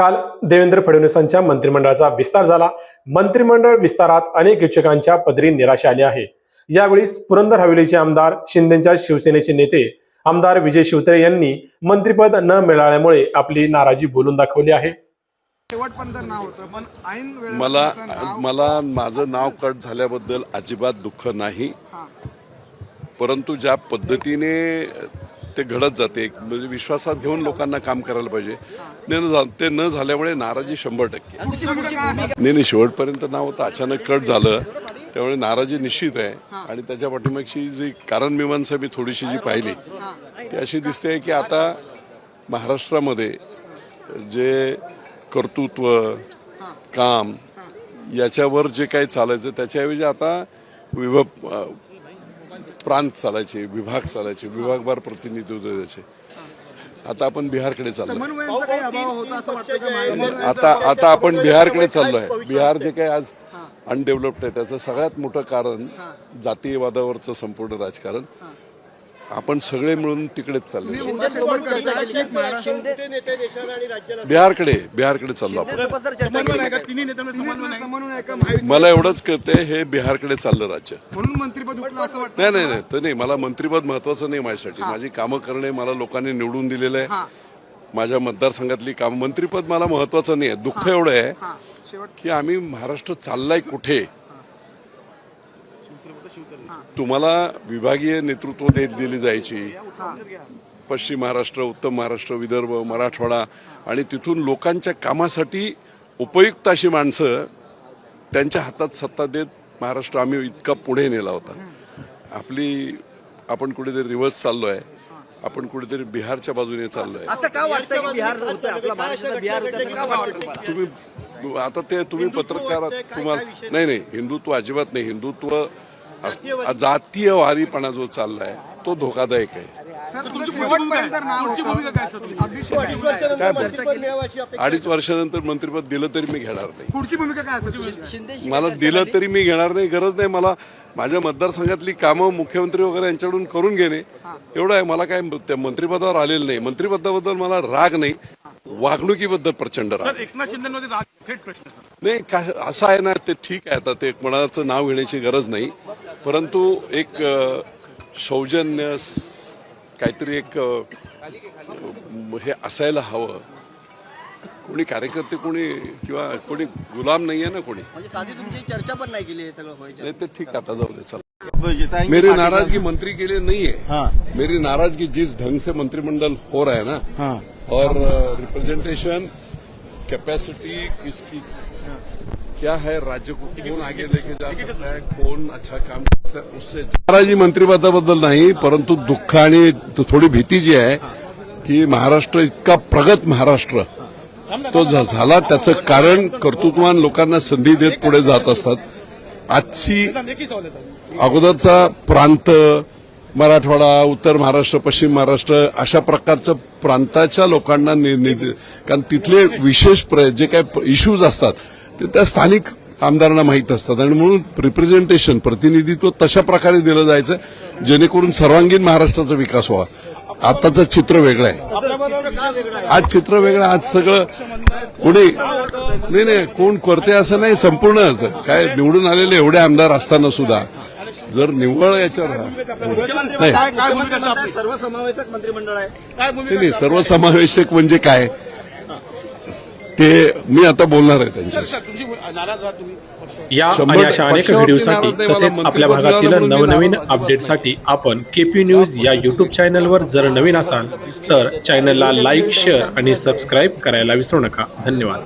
काल देवेंद्र फडणवीसांच्या मंत्रिमंडळाचा विस्तार झाला. मंत्रिमंडळ विस्तारात अनेक इच्छुकांच्या पदरी निराशा आली आहे. यावेळी पुरंदर हवेलीचे आमदार शिंदेच्या शिवसेनेचे नेते आमदार विजय शिवतरे यांनी मंत्रिपद न मिळाल्यामुळे आपली नाराजी बोलून दाखवली आहे. मला मला माझं नाव कट झाल्याबद्दल अजिबात दुःख नाही. परंतु ज्या पद्धतीने ते घडत जाते म्हणजे विश्वासात घेऊन लोकांना काम करायला पाहिजे. ते न झा- ते न झाल्यामुळे नाराजी शंभर टक्के? नाही नाही शेवटपर्यंत नाव होतं अचानक कट झालं त्यामुळे नाराजी निश्चित आहे. आणि त्याच्या पाठीमागची जी कारण मीमांसा मी थोडीशी जी पाहिली ती अशी दिसते की आता महाराष्ट्रामध्ये जे कर्तृत्व काम याच्यावर जे काही चालायचं त्याच्याऐवजी आता विभाग अं, प्रांत चालायचे विभाग चालायचे विभागवार प्रतिनिधित्व द्यायचे. आता आपण बिहारकडे चाललो समन्वयांचा काही अभाव होता असं वाटतं का महायुतीला? आता आता आपण बिहारकडे चाललो आहे बिहार जे काही आज अनडेव्हलप्ड आहे त्याचं सगळ्यात मोठं कारण जातीयवादावरचं संपूर्ण राजकारण. आपण सगळे मिळून तिकडेच चाललो. बिहारकडे बिहारकडे चाललो आपण? मला एवढंच कळतंय हे बिहारकडे चाललं राज्य. म्हणून मंत्रिपद हुकलं असं वाटतं. नाही नाही नाही तर नाही मला मंत्रिपद महत्वाचं नाही माझ्यासाठी. माझी कामं करणे मला लोकांनी निवडून दिलेलं आहे. माझ्या मतदारसंघातली काम मंत्रिपद मला महत्वाचं नाही आहे. दुःख एवढं आहे हा. शेवट की आम्ही महाराष्ट्र चाललाय कुठे? तुम्हाला विभागीय नेतृत्व देत दिली जायची. पश्चिम महाराष्ट्र उत्तर महाराष्ट्र विदर्भ मराठवाडा आणि तिथून लोकांच्या कामासाठी उपयुक्त अशी माणसं त्यांच्या हातात सत्ता देत महाराष्ट्र आम्ही इतका पुढे नेला होता. आपली आपण कुठेतरी रिव्हर्स चाललोय. आपण कुठेतरी बिहारच्या बाजूने चाललोय. तुम्ही आता ते तुम्ही पत्रकार तुम्हाला नाही नाही हिंदुत्व अजिबात नाही. हिंदुत्व जातीयवादीपणा जो चाललाय तो धोकादायक आहे? अडीच वर्षानंतर मंत्रिपद दिलं तरी मी घेणार नाही. पुढची भूमिका काय? शिंदे मला दिलं तरी मी घेणार नाही गरज नाही मला. माझ्या मतदारसंघातली कामं मुख्यमंत्री वगैरे यांच्याकडून करून घेणे एवढं आहे. मला काय त्या मंत्रिपदावर आलेलं नाही. मंत्रिपदाबद्दल मला राग नाही. वागणुकीबद्दल प्रचंड राग. एकनाथ शिंदेमध्ये राग थेट प्रश्न सर. नाही का असं आहे ना ते ठीक आहे. आता ते कोणाचं नाव घेण्याची गरज नाही. परंतु एक सौजन्य काहीतरी एक हे असायला हवं. कोणी कार्यकर्ते कोणी किंवा कोणी गुलाम नाही आहे ना कोणी. म्हणजे साधी तुमची चर्चा पण नाही केली हे नहीं तो ठीक है आता जाओ दे चल. मेरी नाराजगी मंत्री के लिए नहीं है. मेरी नाराजगी जिस ढंग से मंत्रिमंडल हो रहा है ना और रिप्रेजेंटेशन कैपेसिटी किसकी क्या है राज्य को? कौन आगे लेके जा सकता है? कौन अच्छा काम उससे महाराजी मंत्रिपदाबद्दल नाही परंतु दुःख आणि थोडी भीती जी आहे की महाराष्ट्र इतका प्रगत महाराष्ट्र तो झाला त्याचं कारण कर्तृत्ववान लोकांना संधी देत पुढे जात असतात. आजची अगोदरचा प्रांत मराठवाडा उत्तर महाराष्ट्र पश्चिम महाराष्ट्र अशा प्रकारचं प्रांताच्या लोकांना कारण तिथले विशेष जे काही इश्यूज असतात ते त्या स्थानिक आमदारांना माहीत असतात. आणि म्हणून रिप्रेझेंटेशन प्रतिनिधित्व तशा प्रकारे दिलं जायचं जेणेकरून सर्वांगीण महाराष्ट्राचा विकास व्हावा. आताचं चित्र वेगळं आहे. आज चित्र वेगळं. आज सगळं कोणी नाही नाही कोण करते असं नाही संपूर्ण काय निवडून आलेले एवढे आमदार असताना सुद्धा. जर निव्वळ याच्यावर नाही. सर्वसमावेशक मंत्रिमंडळ आहे काय नाही, भूमिका नाही सर्वसमावेशक म्हणजे काय? ते मी आता बोलणार आहे त्यांच्या या आणि अशा अनेक व्हिडिओसाठी तसेच आपल्या भागातील नवनवीन. अपडेटसाठी आपण केपी न्यूज या युट्यूब चॅनलवर जर नवीन असाल तर चॅनलला लाईक शेअर आणि सबस्क्राईब करायला विसरू नका. धन्यवाद.